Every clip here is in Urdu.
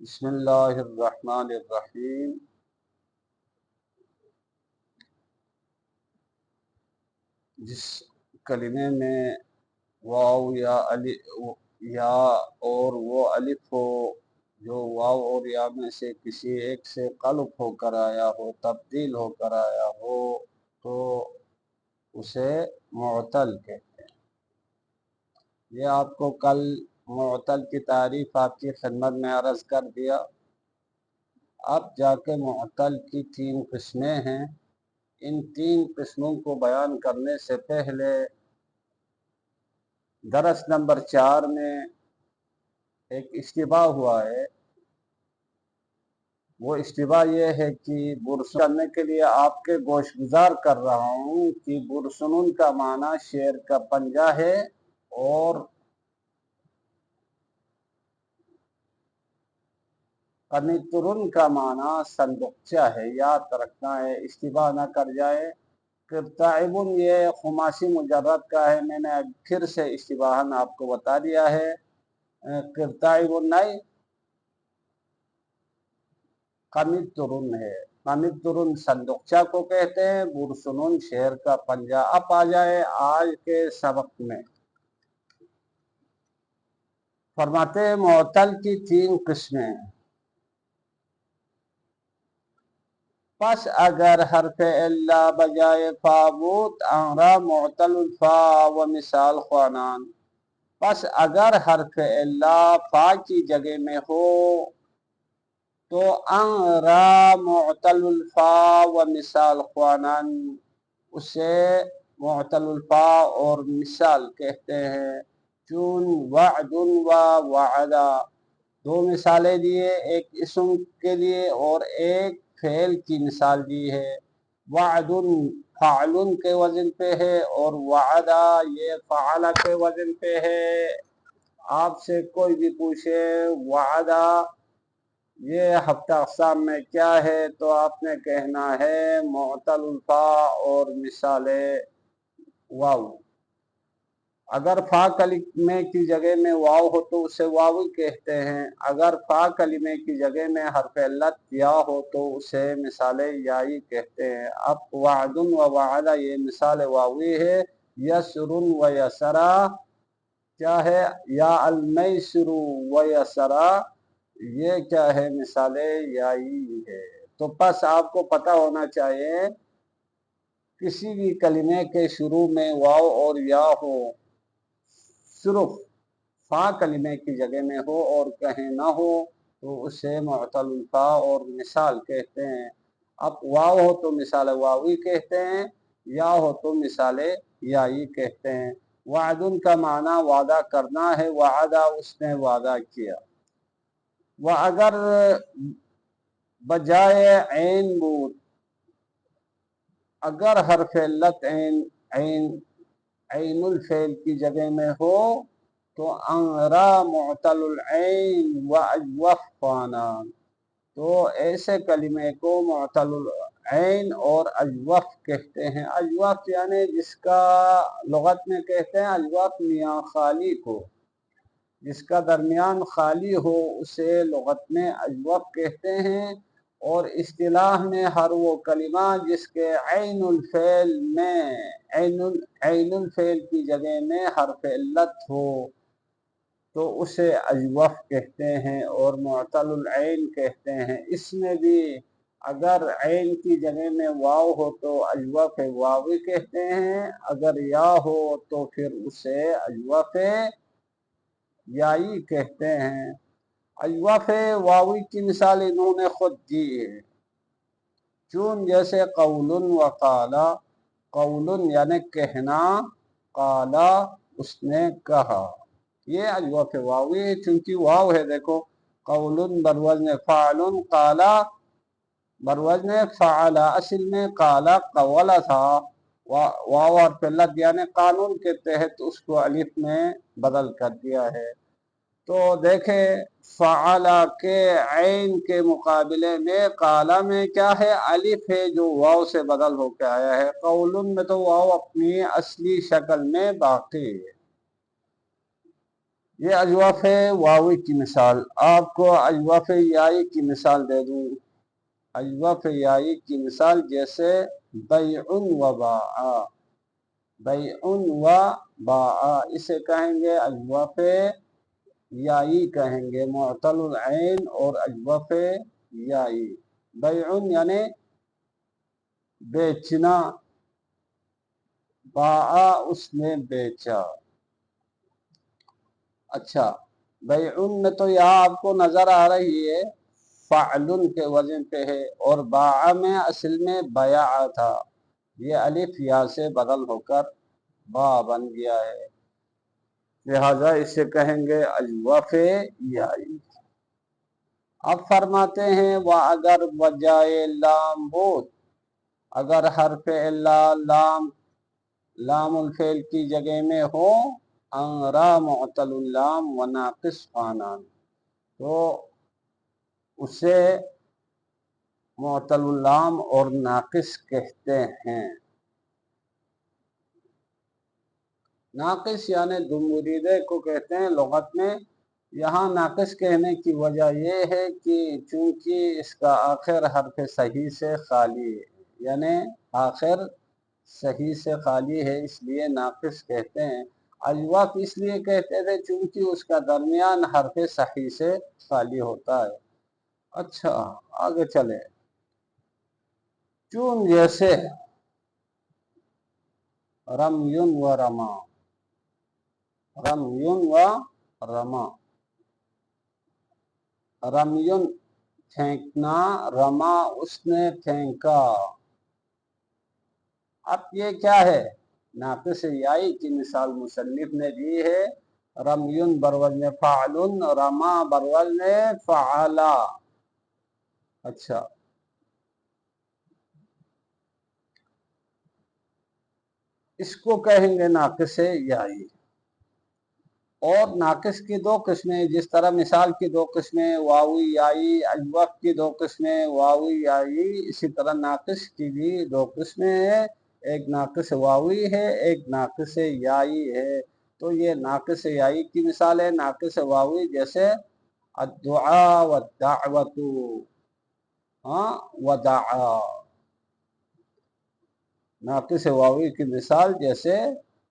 بسم اللہ الرحمن الرحیم۔ جس کلمے میں واو یا علی یا اور وہ الف ہو، جو واو اور یا میں سے کسی ایک سے قلب ہو کر آیا ہو، تبدیل ہو کر آیا ہو، تو اسے معتل کہتے ہیں۔ یہ آپ کو کل معتل کی تعریف آپ کی خدمت میں عرض کر دیا۔ اب جا کے معتل کی تین قسمیں ہیں۔ ان تین قسموں کو بیان کرنے سے پہلے درس نمبر چار میں ایک اشتباہ ہوا ہے۔ وہ اشتباہ یہ ہے کہ برسن کرنے کے لیے آپ کے گوشت گزار کر رہا ہوں کہ برسنون کا معنی شیر کا پنجہ ہے اور قنیترن کا معنی صندوقچہ ہے، یاد رکھنا ہے اشتباہ نہ کر جائے۔ کرتائبن یہ خماسی مجرد کا ہے، میں نے پھر سے اشتباہن آپ کو بتا دیا ہے۔ کرتائبن نہیں قنیترن ہے۔ قنیترن صندوقچہ کو کہتے ہیں، برسنون شہر کا پنجہ اب آ جائے آج کے سبق میں۔ فرماتے معتل کی تین قسمیں۔ پس اگر حرف اللہ بجائے فابوت انرا معتل الفا و مثال خوانان. پس اگر حرف اللہ فا کی جگہ میں ہو، تو انرا معتل الفا و مثال خوانان. اسے معتل الفا اور مثال کہتے ہیں. چون وعد و وعدہ دو مثالیں دیے، ایک اسم کے لیے اور ایک فعل کی مثال دی ہے۔ وعد فعل کے وزن پہ ہے اور وعدہ یہ فعل کے وزن پہ ہے۔ آپ سے کوئی بھی پوچھے وعدہ یہ ہفتہ اقسام میں کیا ہے تو آپ نے کہنا ہے معتل الفا اور مثال واؤ اگر فا کلمے کی جگہ میں واو ہو تو اسے واو کہتے ہیں۔ اگر فا کلمے کی جگہ میں حرف علت یا ہو تو اسے مثال یائی کہتے ہیں۔ اب وعدن و وعدہ یہ مثال واوی ہے۔ یسرن و یسرا کیا ہے؟ یا المیسر و یسرا یہ کیا ہے؟ مثال یائی ہے۔ تو پس آپ کو پتہ ہونا چاہیے، کسی بھی کلمے کے شروع میں واو اور یا ہو صرف فا کلمے کی جگہ میں ہو اور کہیں نہ ہو، تو اسے معطل الفا اور مثال کہتے ہیں۔ اب واو ہو تو مثال واوی کہتے ہیں، یا ہو تو مثال یائی کہتے ہیں۔ وعدن کا معنی وعدہ کرنا ہے، وعدہ اس نے وعدہ کیا۔ وہ اگر بجائے عین بود، اگر حرف علت عین عین عین الفعل کی جگہ میں ہو تو انرا معتل العین و اجوف فانا تو ایسے کلمے کو معتل العین اور اجوف کہتے ہیں۔ اجوف یعنی جس کا لغت میں کہتے ہیں، اجوف میاں خالی کو۔ جس کا درمیان خالی ہو، اسے لغت میں اجوف کہتے ہیں۔ اور اصطلاح میں ہر وہ کلمہ جس کے عین الفعل میں، عین عین الفعل کی جگہ میں حرف علت ہو، تو اسے اجوف کہتے ہیں اور معطل العین کہتے ہیں۔ اس میں بھی اگر عین کی جگہ میں واو ہو تو اجوف واوی کہتے ہیں، اگر یا ہو تو پھر اسے اجوف یائی کہتے ہیں۔ اجوف واوی کی مثال انہوں نے خود دی ہے۔ چون جیسے قول و قالا قول یعنی کہنا، قالا اس نے کہا۔ یہ اجوف واوی ہے، چونکہ واو ہے، دیکھو۔ قول بروزن فعل قالا بروزن فعلا، اصل میں قالا قولا تھا۔ واو اور پلت یعنی قانون کے تحت اس کو الف میں بدل کر دیا ہے۔ تو دیکھیں، فعلا کے عین کے مقابلے میں کالا میں کیا ہے؟ الف ہے جو واو سے بدل ہو کے آیا ہے۔ قول میں تو واو اپنی اصلی شکل میں باقی ہے۔ یہ اجواف واوی کی مثال۔ آپ کو اجواف یائی کی مثال دے دوں۔ اجواف یائی کی مثال جیسے بیعن و باعا۔ بیعن و باعا، اسے کہیں گے اجواف یائی کہیں گے، معطل العین اور اجواف یائی۔ بیعن یعنی بیچنا۔ باعا اس نے بیچا۔ اچھا بیعن میں تو یہاں آپ کو نظر آ رہی ہے، فعلن کے وزن پہ ہے اور باع میں اصل میں بیع تھا۔ یہ الف یا سے بدل ہو کر با بن گیا ہے۔ لہذا اسے کہیں گے اجوف یائی اب فرماتے ہیں وہ اگر وجائے لام بود، اگر حرف اللہ لام لام الفیل کی جگہ میں ہو انرا معطل اللام و ناقص خانان تو اسے معطل اللام اور ناقص کہتے ہیں۔ ناقص یعنی دمریدے کو کہتے ہیں لغت میں۔ یہاں ناقص کہنے کی وجہ یہ ہے کہ چونکہ اس کا آخر حرف صحیح سے خالی ہے یعنی آخر صحیح سے خالی ہے، اس لیے ناقص کہتے ہیں۔ اجواف اس لیے کہتے تھے چونکہ اس کا درمیان حرف صحیح سے خالی ہوتا ہے۔ اچھا آگے چلے چون جیسے رم یون و رما رم یون و رما رم یون پھینکنا رما اس نے پھینکا اب یہ کیا ہے ناقص یائی کی مثال مصنف نے دی ہے رمیون بروزن فعلن رما بروزن فعلا اچھا اس کو کہیں گے ناقص یائی اور ناقص کی دو قسمیں، جس طرح مثال کی دو قسمیں، واوی یائی اجوق کی دو قسمیں، واوی یائی اسی طرح ناقص کی بھی دو قسمیں ہیں۔ ایک ناقص واوی ہے، ایک ناقص یائی ہے۔ تو یہ ناقص یائی کی مثال ہے، ناقص واوی جیسے الدعا والدعوت ہاں ودعا۔ ناقص واوی کی مثال جیسے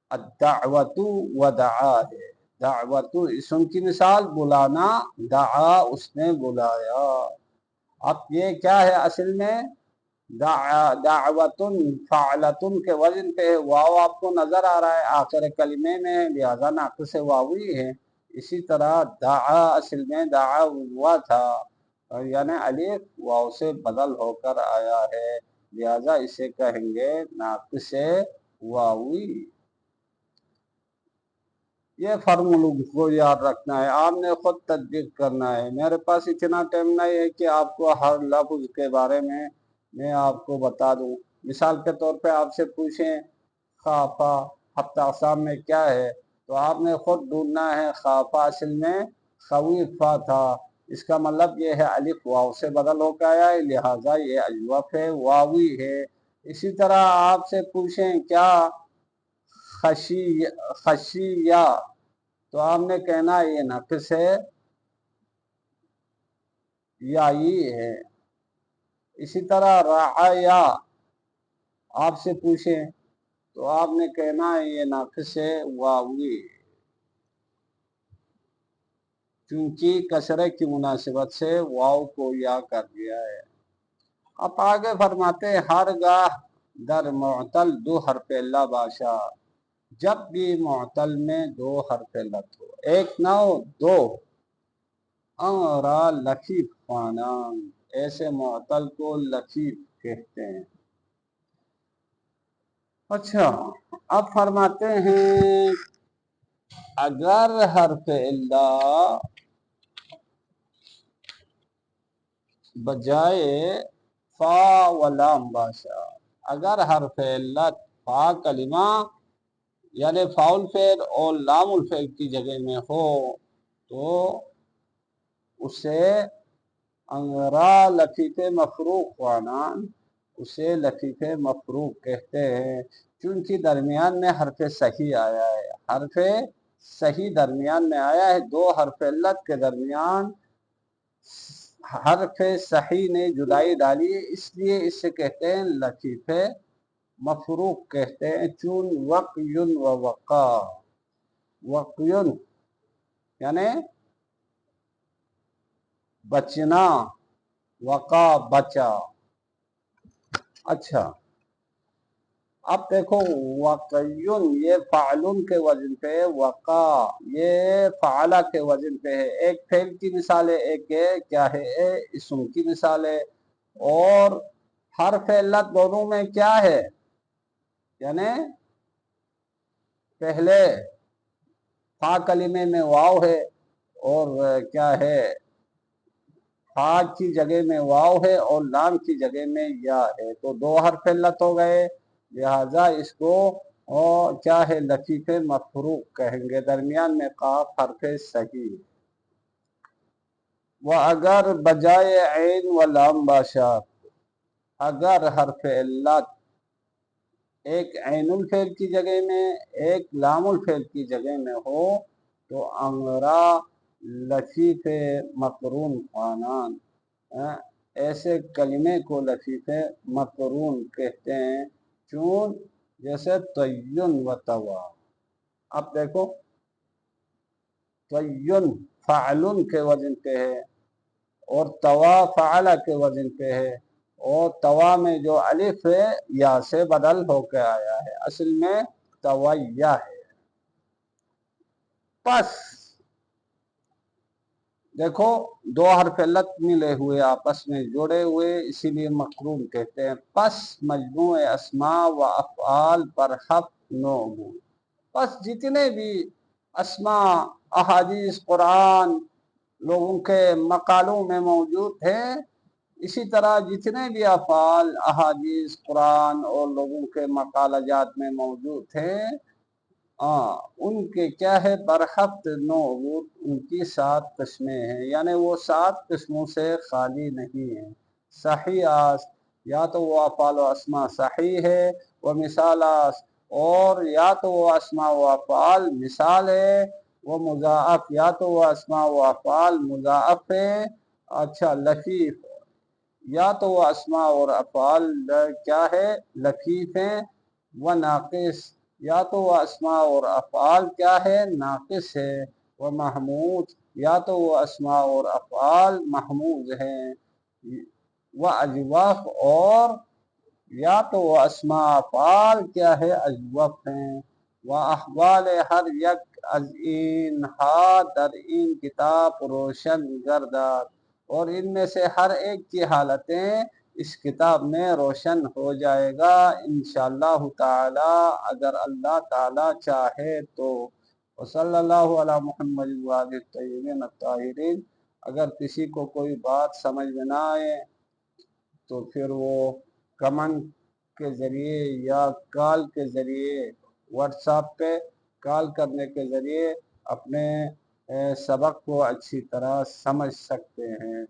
الدعوت ودعا ہے۔ دعوت اسم کی مثال بلانا دعا اس نے بلایا۔ اب یہ کیا ہے اصل میں؟ دعوتن، فعلتن کے وزن پہ واو آپ کو نظر آ رہا ہے۔ آخر کلمے میں لہذا ناقص واوی ہے۔ اسی طرح دعا اصل میں دعا ہوا تھا۔ یعنی علیف واو سے بدل ہو کر آیا ہے۔ لہذا اسے کہیں گے ناقص واوی یہ فارمولو کو یاد رکھنا ہے، آپ نے خود تدبیق کرنا ہے۔ میرے پاس اتنا ٹائم نہیں ہے کہ آپ کو ہر لفظ کے بارے میں میں آپ کو بتا دوں۔ مثال کے طور پہ آپ سے پوچھیں، خافا ہفتہ اقسام میں کیا ہے؟ تو آپ نے خود ڈھونڈنا ہے، خافا اصل میں خویفہ تھا۔ اس کا مطلب یہ ہے الف، واو سے بدل ہو کے آیا ہے، لہٰذا یہ اجوف ہے، واوی ہے۔ اسی طرح آپ سے پوچھیں، کیا خشی خشیا تو آپ نے کہنا یہ نقص ہے، یا یہ ہے۔ اسی طرح رعایا آپ سے پوچھیں، تو آپ نے کہنا یہ ناقص ہے واوی چونکہ کثرے کی مناسبت سے واو کو یا کر دیا ہے۔ اب آگے فرماتے ہر گاہ در معتل دو حرف اللہ بادشاہ۔ جب بھی معتل میں دو حرف لت ہو۔ ایک نو دو۔ لکھی فانان ایسے معطل کو لطیف کہتے ہیں۔ اچھا اب فرماتے ہیں، اگر حرف اللہ بجائے فا و لام باشا، اگر حرف اللہ فا کلمہ یعنی فاول فیر اور لام الفیر کی جگہ میں ہو تو اسے انگرا لطیف مفروق خوانان اسے لطیف مفروق کہتے ہیں۔ چونکہ درمیان میں حرف صحیح آیا ہے۔ حرف صحیح درمیان میں آیا ہے۔ دو حرف علت کے درمیان حرف صحیح نے جدائی ڈالی ہے۔ اس لیے اس سے کہتے ہیں لطیفے مفروق کہتے ہیں، چون وقیون و وقا، وقیون یعنی بچنا، وقا بچا۔ اچھا اب دیکھو، وقیون یہ فعلون کے وزن پہ وقا یہ فعلا کے وزن پہ ہے۔ ایک فعل کی مثال ہے، ایک کیا ہے اسم کی مثال ہے۔ اور ہر فعلت دونوں میں کیا ہے؟ یعنی پہلے فا کلمے میں واؤ ہے اور کیا ہے؟ فا کی جگہ میں واؤ ہے اور لام کی جگہ میں یا ہے۔ تو دو حرف علت ہو گئے، لہذا اس کو کیا ہے؟ لطیف مفروق کہیں گے۔ درمیان میں قاف حرف صحیح۔ وہ اگر بجائے عین و لام باشات اگر حرف علت ایک عین الفیل کی جگہ میں، ایک لام الفیل کی جگہ میں ہو، تو انگرا لطیف مقرون خوانان۔ ہاں، ایسے کلمے کو لطیف مقرون کہتے ہیں، چون جیسے تین و توا اب دیکھو تین فعلن کے وزن پہ ہے اور توا فعلا کے وزن پہ ہے۔ اور توا میں جو الف ہے، یا سے بدل ہو کے آیا ہے۔ اصل میں تویا ہے۔ پس۔ دیکھو، دو حرف علت ملے ہوئے آپس میں جوڑے ہوئے، اسی لیے مقرون کہتے ہیں۔ پس مجموع اسماء و افعال پر حق نو پس جتنے بھی اسماء، احادیث، قرآن، لوگوں کے مقالوں میں موجود ہیں اسی طرح جتنے بھی افعال، احادیث، قرآن اور لوگوں کے مقالہ جات میں موجود ہیں ان کے کیا ہے؟ برحفت نو ان کی سات قسمیں ہیں۔ یعنی وہ سات قسموں سے خالی نہیں ہیں۔ صحیح آس، یا تو وہ افعال و اسما صحیح ہے، وہ مثال آس، اور یا تو وہ اسما و افعال مثال ہے، وہ مضاعف، یا تو وہ اسما و افعال مضاعف ہے۔ اچھا لفیف یا تو وہ اسما اور افعال کیا ہے؟ لفیف ہیں، وہ ناقص. یا تو وہ اسما اور افعال کیا ہے؟ ناقص ہے. وہ محمود. یا تو وہ اسما اور افعال محمود ہیں. وہ اجوف اور یا تو وہ اسما افعال کیا ہے؟ اجوف ہیں. وہ احوال ہر یک از این در این کتاب روشن گرداد اور ان میں سے ہر ایک کی حالتیں اس کتاب میں روشن ہو جائے گا۔ انشاءاللہ تعالی، اگر اللہ تعالی چاہے تو۔ صلی اللہ علیہ محمد الطاہرین۔ اگر کسی کو کوئی بات سمجھ میں نہ آئے تو پھر وہ کمنٹ کے ذریعے یا کال کے ذریعے، واٹس ایپ پہ کال کرنے کے ذریعے اپنے سبق کو اچھی طرح سمجھ سکتے ہیں۔